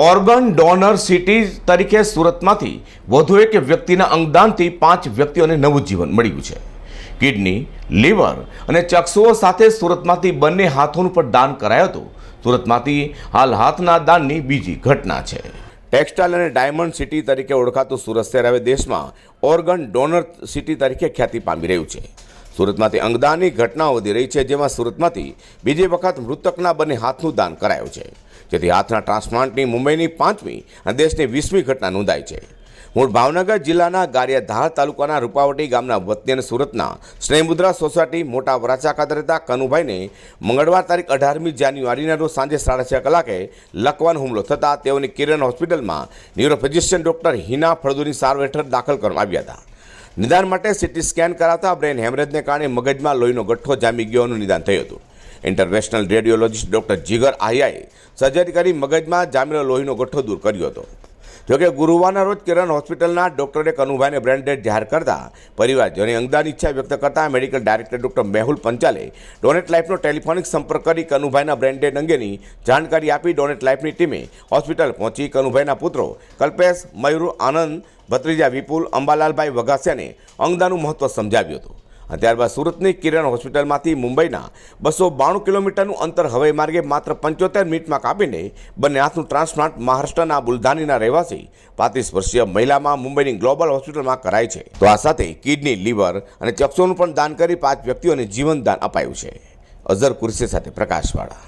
Organ donor city તરીકે સુરતમાંથી વધુ એક વ્યક્તિના અંગદાનથી પાંચ વ્યક્તિઓને નવું જીવન મળ્યું છે. કિડની, લીવર અને ચક્ષુઓ સાથે સુરતમાંથી બંને હાથોનું પણ દાન કરાયું હતું. સુરતમાંથી હાલ હાથના દાનની બીજી ઘટના છે. ટેક્સટાઇલ અને ડાયમંડ સિટી તરીકે ઓળખાતું સુરત શહેર હવે દેશમાં ઓર્ગન ડોનર સિટી તરીકે ખ્યાતિ પામી રહ્યું છે. સુરતમાંથી અંગદાનની ઘટનાઓ વધી રહી છે, જેમાં સુરતમાંથી બીજી વખત મૃતકના બંને હાથનું દાન કરાયું છે. જેથી હાથના ટ્રાન્સપ્લાન્ટની મુંબઈની પાંચમી અને દેશની વીસમી ઘટના નોંધાઈ છે. મૂળ ભાવનગર જિલ્લાના ગારિયાધાર તાલુકાના રૂપાવટી ગામના વતની અને સુરતના સ્નેહમુદ્રા સોસાયટી મોટા વરાછા ખાતે રહેતા કનુભાઈને મંગળવાર તારીખ અઢારમી જાન્યુઆરીના રોજ સાંજે સાડા છ કલાકે લકવાનો હુમલો થતાં તેઓની કિરણ હોસ્પિટલમાં ન્યુરોફિઝિશિયન ડૉક્ટર હિના ફળદુની સારવાર હેઠળ દાખલ કરવામાં આવ્યા હતા. નિદાન માટે સીટી સ્કેન કરાવતા બ્રેન હેમરેજને કારણે મગજમાં લોહીનો ગઠ્ઠો જામી ગયોનું નિદાન થયું હતું. ઇન્ટરનેશનલ રેડિયોલોજિસ્ટ ડૉક્ટર જીગર આહિયાએ સર્જરી કરી મગજમાં જામેલો લોહીનો ગઠ્ઠો દૂર કર્યો હતો. જોકે ગુરુવારના રોજ કિરણ હોસ્પિટલના ડોક્ટરે કનુભાઈને બ્રેન ડેડ જાહેર કરતા પરિવારજનોની અંગદાન ઈચ્છા વ્યક્ત કરતા મેડિકલ ડાયરેક્ટર ડોક્ટર મેહુલ પંચાલે ડોનેટ લાઈફનો ટેલિફોનિક સંપર્ક કરી કનુભાઈના બ્રેન ડેડ અંગેની જાણકારી આપી ડોનેટ લાઈફની ટીમે હોસ્પિટલ પહોંચી કનુભાઈના પુત્રો કલ્પેશ, મયુર, આનંદ, ભત્રીજા વિપુલ, અંબાલાલભાઈ વઘાસિયાને અંગદાનનું મહત્વ સમજાવ્યું હતું. ત્યારબાદ સુરતની કિરણ હોસ્પિટલમાંથી મુંબઈના બસો બાણું કિલોમીટરનું અંતર હવાઈ માર્ગે માત્ર પંચોતેર મિનિટમાં કાપીને બંને હાથનું ટ્રાન્સપ્લાન્ટ મહારાષ્ટ્રના બુલધાનીના રહેવાસી પાંત્રીસ વર્ષીય મહિલામાં મુંબઈની ગ્લોબલ હોસ્પિટલમાં કરાય છે. તો આ સાથે કિડની, લીવર અને ચક્ષુનું પણ દાન કરી પાંચ વ્યક્તિઓને જીવન દાન અપાયું છે. અઝર કુરશી સાથે પ્રકાશવાળા.